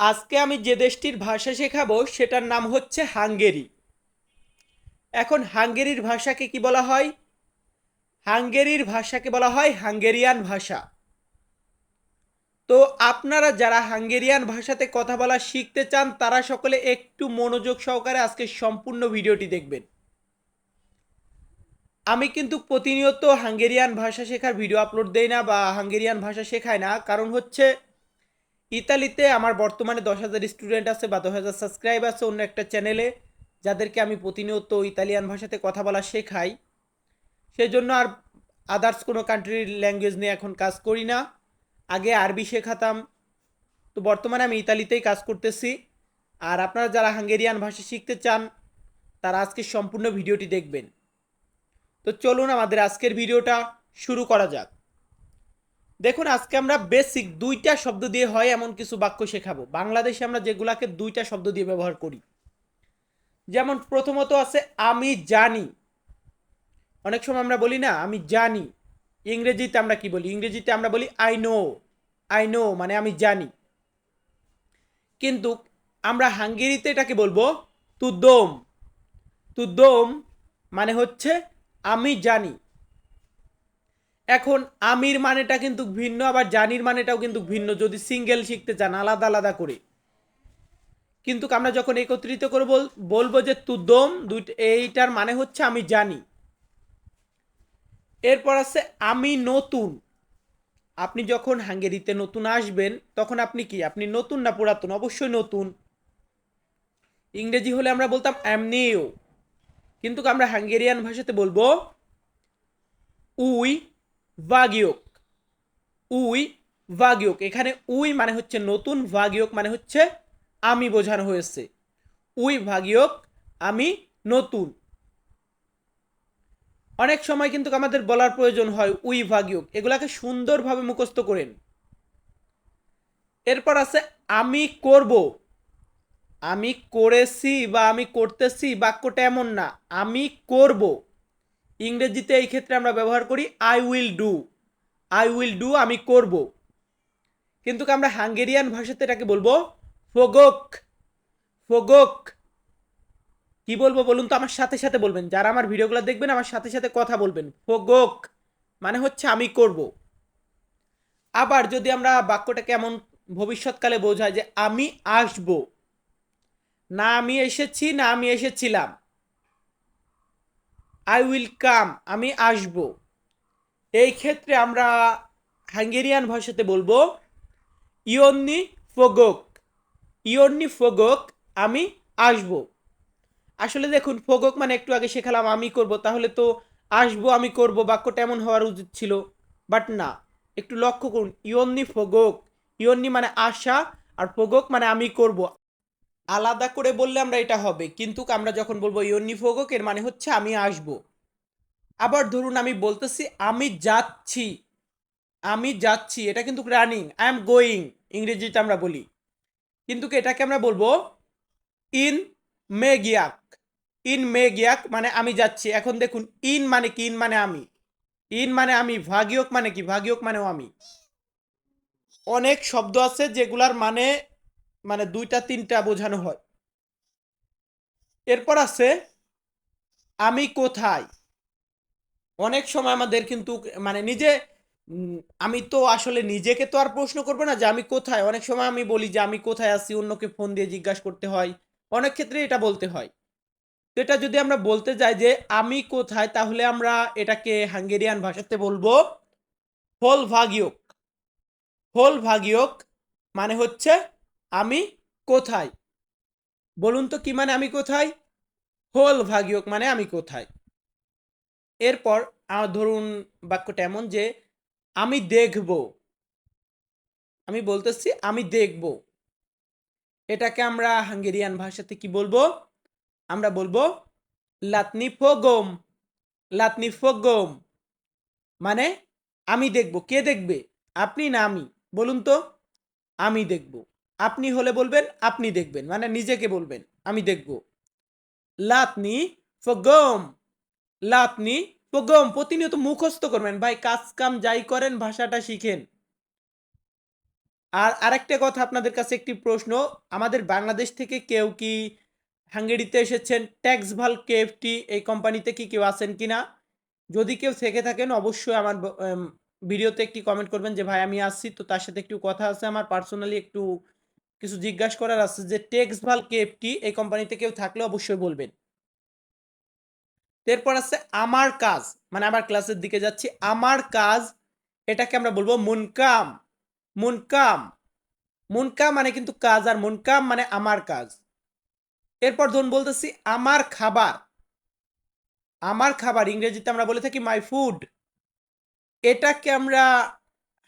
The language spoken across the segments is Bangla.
আজকে আমি যে দেশটির ভাষা শেখাবো, সেটার নাম হচ্ছে হাঙ্গেরি। এখন হাঙ্গেরির ভাষাকে কি বলা হয়? হাঙ্গেরির ভাষাকে বলা হয় হাঙ্গেরিয়ান ভাষা। তো আপনারা যারা হাঙ্গেরিয়ান ভাষাতে কথা বলা শিখতে চান, তারা সকলে একটু মনোযোগ সহকারে আজকে সম্পূর্ণ ভিডিওটি দেখবেন। আমি কিন্তু প্রতিনিয়ত হাঙ্গেরিয়ান ভাষা শেখার ভিডিও আপলোড দেই না বা হাঙ্গেরিয়ান ভাষা শেখাই না। কারণ হচ্ছে ইতালিতে আমার বর্তমানে দশ হাজার স্টুডেন্ট আছে বা দশ হাজার সাবস্ক্রাইব আছে অন্য একটা চ্যানেলে যাদেরকে আমি প্রতিনিয়ত ইতালিয়ান ভাষাতে কথা বলা শেখাই। সেই জন্য আর আদার্স কোনো কান্ট্রির ল্যাঙ্গুয়েজ নিয়ে এখন কাজ করি না। আগে আরবি শেখাতাম। তো বর্তমানে আমি ইতালিতেই কাজ করতেছি। আর আপনারা যারা হাঙ্গেরিয়ান ভাষা শিখতে চান, তারা আজকে সম্পূর্ণ ভিডিওটি দেখবেন। তো চলুন আমাদের আজকের ভিডিওটা শুরু করা যাক। দেখুন, আজকে আমরা বেসিক দুইটা শব্দ দিয়ে হয় এমন কিছু বাক্য শেখাবো। বাংলাদেশে আমরা যেগুলাকে দুইটা শব্দ দিয়ে ব্যবহার করি। যেমন প্রথমত আছে, আমি জানি। অনেক সময় আমরা বলি না, আমি জানি। ইংরেজিতে আমরা কি বলি? ইংরেজিতে আমরা বলি আই নো আই নো মানে আমি জানি। কিন্তু আমরা হাঙ্গেরিতে এটাকে বলব, তুদ্দোম। তুদ্দোম মানে হচ্ছে, আমি জানি। এখন আমির মানেটা কিন্তু ভিন্ন, আবার জানির মানেটাও কিন্তু ভিন্ন। যদি সিঙ্গেল শিখতে চান, আলাদা আলাদা করে। কিন্তু আমরা যখন একত্রিত করে বল- বলব যে তুদম, দুইটা, এইটার মানে হচ্ছে আমি জানি। এরপর আছে আমি নতুন। আপনি যখন হাঙ্গেরিতে নতুন আসবেন, তখন আপনি কি? আপনি নতুন না পুরাতন? অবশ্যই নতুন। ইংরেজি হলে আমরা বলতাম নিউ কিন্তু আমরা হাঙ্গেরিয়ান ভাষাতে বলব, উই ভাগিয়ক উই ভাগিয়ক এখানে উই মানে হচ্ছে নতুন ভাগিয়ক মানে হচ্ছে আমি বোঝানো হয়েছে। উই ভাগিয়ক আমি নতুন। অনেক সময় কিন্তু আমাদের বলার প্রয়োজন হয় উই ভাগিয়ক এগুলাকে সুন্দরভাবে মুখস্থ করেন। এরপর আছে আমি করব। আমি করেছি বা আমি করতেছি, বাক্যটা এমন না। আমি করব। ইংরেজিতে এই ক্ষেত্রে আমরা ব্যবহার করি I will do I will do আমি করব। কিন্তু আমরা হাঙ্গেরিয়ান ভাষাতে এটাকে বলব? ফোগোক। ফোগোক। কি বলব বলুন তো? আমার সাথে সাথে বলবেন। যারা আমার ভিডিওগুলো দেখবেন, আমার সাথে সাথে কথা বলবেন। ফোগোক। মানে হচ্ছে আমি করব। আবার যদি আমরা বাক্যটা কেমন ভবিষ্যৎকালে বোঝায় যে, আমি আসব। না আমি এসেছি, না আমি এসেছিলাম। আই উইল কাম আমি আসব। এই ক্ষেত্রে আমরা হাঙ্গেরিয়ান ভাষাতে বলব ইয়ন্নি ফোগোক ইয়ন্নি ফোগোক আমি আসব। আসলে দেখুন ফোগোক মানে একটু আগে শেখালাম, আমি করব, তাহলে তো আসব, আমি করব, বাক্যটা এমন হওয়ার উচিত ছিল। বাট না, একটু লক্ষ্য করুন ইয়ন্নি ফোগোক ইয়ন্নি মানে আশা, আর ফোগোক মানে আমি করব। আলাদা করে বললে আমরা এটা হবে। কিন্তু আমরা যখন বলব ইয়ন্নি ফোগোক এর মানে হচ্ছে আমি আসব। আবার ধরুন আমি বলতেছি, আমি যাচ্ছি। আমি যাচ্ছি, এটা কিন্তু রানিং আই এম গোয়িং ইংরেজিতে আমরা বলি। কিন্তু এটাকে আমরা বলব? ইন মে গিয়াক ইন মে গিয়াক মানে আমি যাচ্ছি। এখন দেখুন ইন মানে কি ইন মানে আমি। ইন মানে আমি, ভাগিয়ক মানে কি, ভাগিয়ক মানেও আমি। অনেক শব্দ আছে যেগুলার মানে মানে দুইটা, তিনটা বোঝানো হয়। এরপর আছে, আমি কোথায়? অনেক সময় আমাদের কিন্তু মানে নিজে আমি তো আসলে নিজেকে তো আর প্রশ্ন করব না যে আমি কোথায়? অনেক সময় আমি বলি যে আমি কোথায় আছি, অন্যকে ফোন দিয়ে জিজ্ঞাসা করতে হয়। অনেক ক্ষেত্রে এটা বলতে হয়। তো এটা যদি আমরা বলতে যাই যে আমি কোথায়, তাহলে আমরা এটাকে হাঙ্গেরিয়ান ভাষাতে বলব হোল ভাগিয়ক হোল ভাগিয়ক মানে হচ্ছে আমি কোথায়? বলুন তো কি মানে আমি কোথায়? হোল ভাগিয়ক মানে আমি কোথায়? এরপর ধরুন বাক্যটা এমন যে, আমি দেখব। আমি বলতেছি, আমি দেখব। এটাকে আমরা হাঙ্গেরিয়ান ভাষাতে কি বলব? আমরা বলব, লাতনি ফোগম লাতনি ফোগম। মানে আমি দেখব। কে দেখবে? আপনি না আমি। বলুন তো, আমি দেখব। আপনি হলে বলবেন, আপনি দেখবেন। মানে নিজেকে বলবেন, আমি দেখব। লাতনি, ফগম, লাতনি প্রোগ্রাম প্রতিনিয়ত মুখস্থ করবেন। ভাই, কাজ কাম যাই করেন, ভাষাটা শিখেন। আর আরেকটা কথা আপনাদের কাছে একটি প্রশ্ন, আমাদের বাংলাদেশ থেকে কেউ কি হাঙ্গেরিতে এসেছেন? ট্যাক্স ভালো কেএফটি, এই কোম্পানিতে কি কেউ আছেন কি না যদি কেউ থেকে থাকেন, অবশ্যই আমার ভিডিওতে একটি কমেন্ট করবেন যে, ভাই, আমি আসছি। তো তার সাথে একটু কথা আছে আমার পার্সোনালি একটু কিছু জিজ্ঞাসা করার আছে যে টেক্স ভালো এই কোম্পানিতে কেউ থাকলে অবশ্যই বলবেন। এরপর আছে আমার কাজ মানে আমার ক্লাসের দিকে যাচ্ছি। আমার কাজ, এটাকে আমরা বলব মুনকাম। মুনকাম। মুনকাম মানে কিন্তু কাজ আর মুনকাম মানে আমার কাজ। এরপর ধরুন বলতেছি আমার খাবার। আমার খাবার, ইংরেজিতে আমরা বলে থাকি মাই ফুড এটাকে আমরা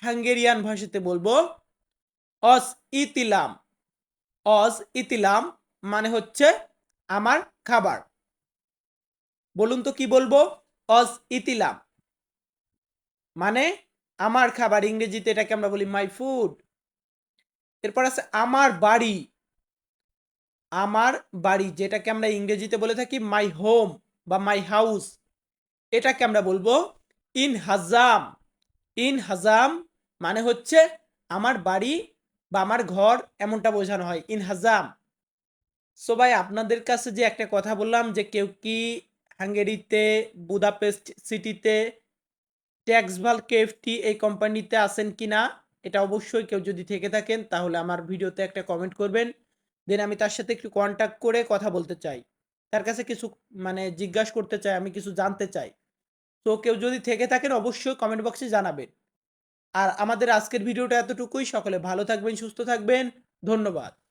হাঙ্গেরিয়ান ভাষাতে বলব অস ইতিলাম। অজ ইতিলাম মানে হচ্ছে আমার খাবার। বলুন তো কি বলব? অজ ইতিলাম মানে আমার খাবার। ইংরেজিতে এটাকে আমরা বলি মাই ফুড এরপর আছে আমার বাড়ি। আমার বাড়ি যেটাকে আমরা ইংরেজিতে বলে থাকি মাই হোম বা মাই হাউস এটাকে আমরা বলব ইন হাজাম ইন হাজাম মানে হচ্ছে আমার বাড়ি বা আমার ঘর এমনটা বোঝানো হয়। ইন হাজাম। সো ভাই, আপনাদের কাছে যে একটা কথা বললাম যে কেউ কি হাঙ্গেরিতে, বুদাপেস্ট সিটিতে, ট্যাক্সভাল কেএফটি এই কোম্পানিতে আছেন কিনা এটা অবশ্যই কেউ যদি থেকে থাকেন, তাহলে আমার ভিডিওতে একটা কমেন্ট করবেন। দেন আমি তার সাথে একটু কন্ট্যাক্ট করে কথা বলতে চাই। তার কাছে কিছু মানে জিজ্ঞাসা করতে চাই, আমি কিছু জানতে চাই। তো কেউ যদি থেকে থাকেন, অবশ্যই কমেন্ট বক্সে জানাবেন। আর আমাদের আজকের ভিডিওটা এতটুকুই। সকলে ভালো থাকবেন সুস্থ থাকবেন। ধন্যবাদ।